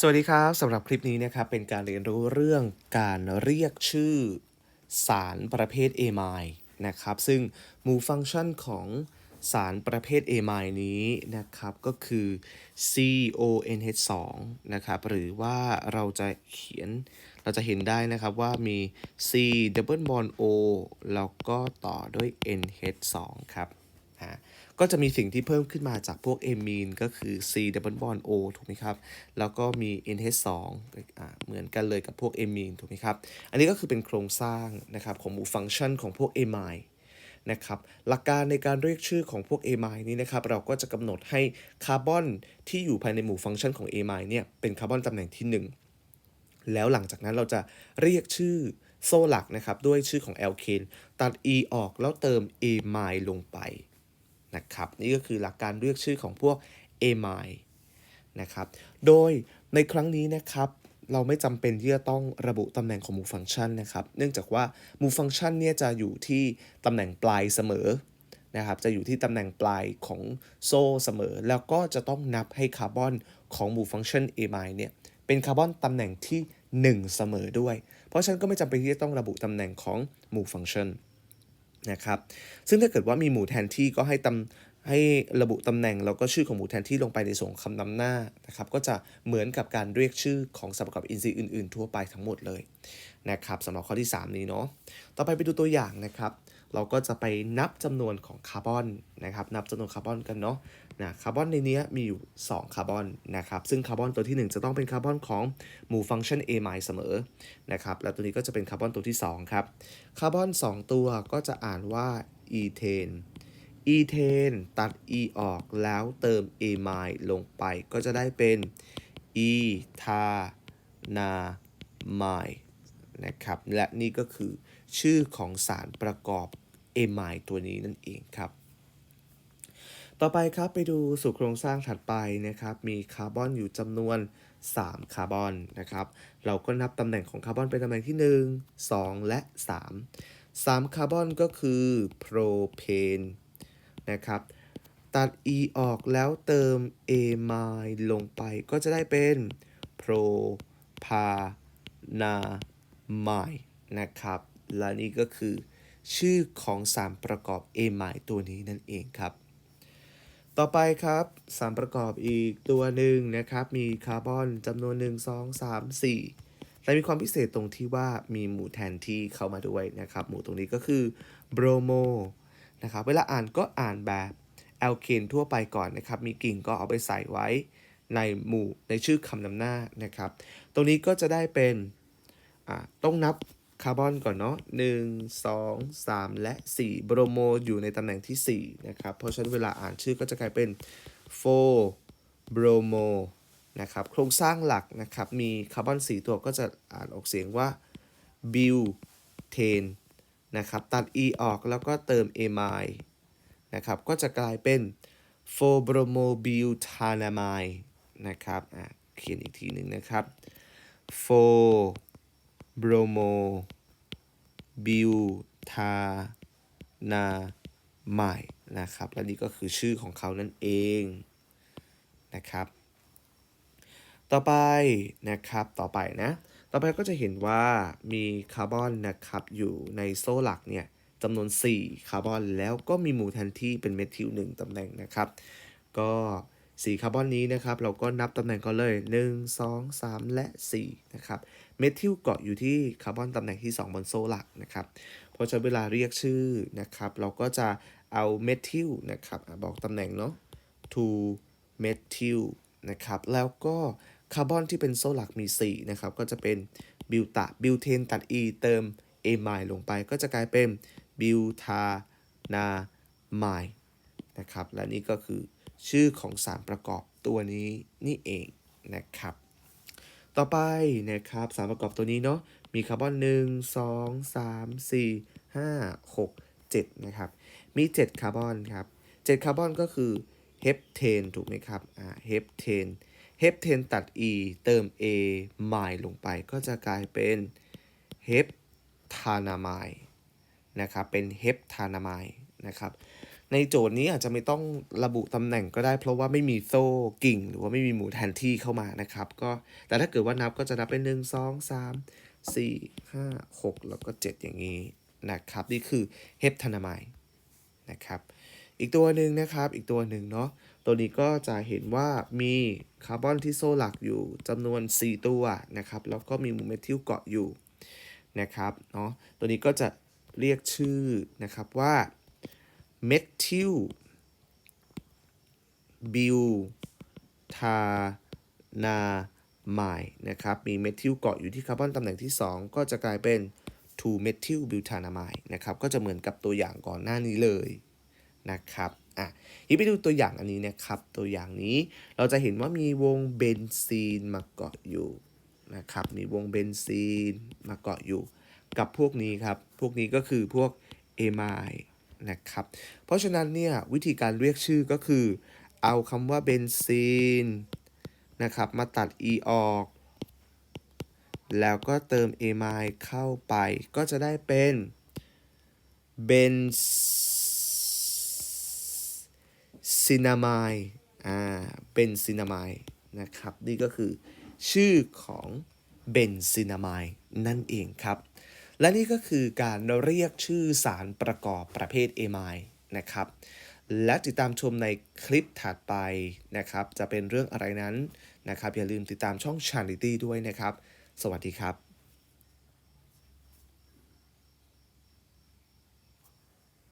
สวัสดีครับสำหรับคลิปนี้นะครับเป็นการเรียนรู้เรื่องการเรียกชื่อสารประเภท a m i นะครับซึ่งมูฟังชันของสารประเภท a m i นี้นะครับก็คือ CONH2 นะครับหรือว่าเราจะเขียนเราจะเห็นได้นะครับว่ามี C double bond O แล้วก็ต่อด้วย NH2 ครับ อ่าก็จะมีสิ่งที่เพิ่มขึ้นมาจากพวกเอมีนก็คือ C double bond O ถูกไหมครับ แล้วก็มี NH2 อ่าเหมือนกันเลยกับพวกเอมีนถูกไหมครับ อันนี้ก็คือเป็นโครงสร้างนะครับของหมู่ฟังก์ชันของพวกเอไมน์นะครับหลักการในการเรียกชื่อของพวกเอไมน์นี้นะครับเราก็จะกำหนดให้คาร์บอนที่อยู่ภายในหมู่ฟังก์ชันของเอไมน์เนี่ยเป็นคาร์บอนตำแหน่งที่ 1 แล้วหลังจากนั้นเราจะเรียกชื่อโซ่หลักนะครับด้วยชื่อของแอลเคนตัด e ออกแล้วเติม a ไมล์ลงไป นะครับนี่ก็คือหลักการเรียกชื่อของพวก a m i นะครับโดยในครั้งนี้นะครับเราไม่จำเป็นที่จะต้องระบุตำแหน่งของหมู่ฟังก์ชันนะครับ เนื่องจากว่าหมู่ฟังก์ชันเนี่ยจะอยู่ที่ตำแหน่งปลายเสมอนะครับจะอยู่ที่ตำแหน่งปลายของโซ่เสมอ แล้วก็จะต้องนับให้คาร์บอนของหมู่ฟังก์ชัน a m i เนี่ยเป็นคาร์บอนตำแหน่งที่ 1 เสมอด้วย เพราะฉะนั้นก็ไม่จำเป็นที่จะต้องระบุตำแหน่งของหมู่ฟังก์ชั นะครับ ซึ่งถ้าเกิดว่ามีหมู่แทนที่ก็ให้ตำให้ระบุตำแหน่งแล้วก็ชื่อของหมู่แทนที่ลงไปในส่วนของคำนำหน้านะครับ ก็จะเหมือนกับการเรียกชื่อของสมประกอบอินทรีย์อื่น ๆ ทั่วไปทั้งหมดเลยนะครับสำหรับข้อที่ 3 นี้เนาะ ต่อไปไปดูตัวอย่างนะครับ เราก็จะไปนับจำนวนของคาร์บอนนะครับนับจำนวนคาร์บอนกันเนาะนะคาร์บอนในเนี้ยมีอยู่ 2 คาร์บอนนะครับซึ่งคาร์บอนตัวที่ 1 จะต้องเป็นคาร์บอนของหมู่ฟังก์ชัน a ไมล์เสมอนะครับแล้วตัวนี้ก็จะเป็นคาร์บอนตัวที่ 2 ครับคาร์บอน 2 ตัวก็จะอ่านว่าอีเทนอีเทนตัด e ออกแล้วเติม a ไมล์ลงไปก็จะได้เป็นอีทานาไมล์ นะครับ และนี่ก็คือชื่อของสารประกอบ a ไมล์ตัวนี้นั่นเองครับ ต่อไปครับไปดูสู่โครงสร้างถัดไปนะครับ มีคาร์บอนอยู่จำนวน 3 คาร์บอนนะครับ เราก็นับตำแหน่งของคาร์บอนเป็นตำแหน่งที่ 1 2 และ 3 3 คาร์บอนก็คือโพรเพนนะครับ ตัด e ออกแล้วเติม a ไมล์ลงไปก็จะได้เป็นโพรพานา ไม่นะครับ และนี่ก็คือชื่อของสารประกอบ a ไมล์ตัวนี้นั่นเองครับ ต่อไปครับสารประกอบอีกตัวหนึ่งนะครับ มีคาร์บอนจำนวน 1 2 3 4 แต่มีความพิเศษตรงที่ว่ามีหมู่แทนที่เข้ามาด้วยนะครับ หมู่ตรงนี้ก็คือโบรโมนะครับ เวลาอ่านก็อ่านแบบแอลเคนทั่วไปก่อนนะครับ มีกิ่งก็เอาไปใส่ไว้ในหมู่ในชื่อคำนำหน้านะครับ ตรงนี้ก็จะได้เป็น ต้องนับคาร์บอนก่อนเนาะ1 2 3และ4โบรโมอยู่ในตำแหน่งที่4นะครับ เพราะฉะนั้นเวลาอ่านชื่อก็จะกลายเป็น4โบรโมนะครับ โครงสร้างหลักนะครับ มีคาร์บอน4ตัวก็จะอ่านออกเสียงว่าบิวเทนนะครับ ตัด e ออกแล้วก็เติม a ไมนะครับ ก็จะกลายเป็น4โบรโมบิวทานามายนะครับ อะ เขียนอีกทีหนึ่งนะครับ4 โบรโม บิวทานาไมนะครับ และนี่ก็คือชื่อของเขานั่นเองนะครับ ต่อไปนะครับ ต่อไปนะ ต่อไปก็จะเห็นว่ามีคาร์บอนนะครับ อยู่ในโซ่หลักเนี่ยจำนวน 4 คาร์บอน แล้วก็มีหมู่แทนที่เป็นเมทิล1ตำแหน่งนะครับ ก็ 4คาร์บอนนี้นะครับ เราก็นับตำแหน่งก็เลย 1 2 3 และ 4 นะครับ เมทิลเกาะอยู่ที่คาร์บอนตำแหน่งที่ 2 บนโซ่หลักนะครับ เพราะฉะนั้นเวลาเรียกชื่อนะครับ เราก็จะเอาเมทิลนะครับบอกตำแหน่งเนาะ to methyl นะครับ แล้วก็คาร์บอนที่เป็นโซ่หลักมี 4 นะครับ ก็จะเป็นบิวตาบิวเทนตัด e เติม a ไมล์ลงไป ก็จะกลายเป็นบิวทานาไมล์นะครับ และนี่ก็คือ ชื่อของสารประกอบตัวนี้นี่เองนะครับ ต่อไปนะครับสารประกอบตัวนี้เนาะมีคาร์บอน 1 2 3 4 5 6 7นะครับ มี 7 คาร์บอนครับ 7 คาร์บอนก็คือเฮปเทนถูกไหมครับ อ่า เฮปเทน เฮปเทนตัด e เติม a ไมล์ลงไปก็จะกลายเป็นเฮปทานามายนะครับ เป็นเฮปทานามายนะครับ ในโจทย์นี้อาจจะไม่ต้องระบุตำแหน่งก็ได้ เพราะว่าไม่มีโซ่กิ่ง หรือว่าไม่มีหมูแทนที่เข้ามานะครับ ก็แต่ถ้าเกิดว่านับก็จะนับเป็นหนึ่งสองสามสี่ห้าหกแล้วก็เจ็ดอย่างนี้นะครับ นี่คือเฮปทานามายนะครับ อีกตัวหนึ่งนะครับ อีกตัวหนึ่งเนาะตัวนี้ก็จะเห็นว่ามีคาร์บอนที่โซ่หลักอยู่จำนวน 4 ตัวนะครับ แล้วก็มีหมูเมทิลเกาะอยู่นะครับเนาะตัวนี้ก็จะเรียกชื่อนะครับว่า เมทิลบิวทานามายนะครับ มีเมทิลเกาะอยู่ที่คาร์บอนตำแหน่งที่ 2 ก็จะกลายเป็น2เมทิลบิวทานามายนะครับ ก็จะเหมือนกับตัวอย่างก่อนหน้านี้เลยนะครับ อะยีไปดูตัวอย่างอันนี้นะครับ ตัวอย่างนี้เราจะเห็นว่ามีวงเบนซีนมาเกาะอยู่นะครับ มีวงเบนซีนมาเกาะอยู่ กับพวกนี้ครับ พวกนี้ก็คือพวกเอไมล์ นะครับ เพราะฉะนั้นเนี่ยวิธีการเรียกชื่อก็คือ เอาคำว่าเบนซีนนะครับมาตัด e ออก แล้วก็เติมเอไมล์เข้าไป ก็จะได้เป็นเบนซินามายอ่าเป็นซินามายนะครับ นี่ก็คือชื่อของเบนซินามายนั่นเองครับ และนี่ก็คือการเรียกชื่อสารประกอบประเภทเอไมล์นะครับ และติดตามชมในคลิปถัดไปนะครับ จะเป็นเรื่องอะไรนั้นนะครับ อย่าลืมติดตามช่อง Chanity ด้วยนะครับ สวัสดีครับ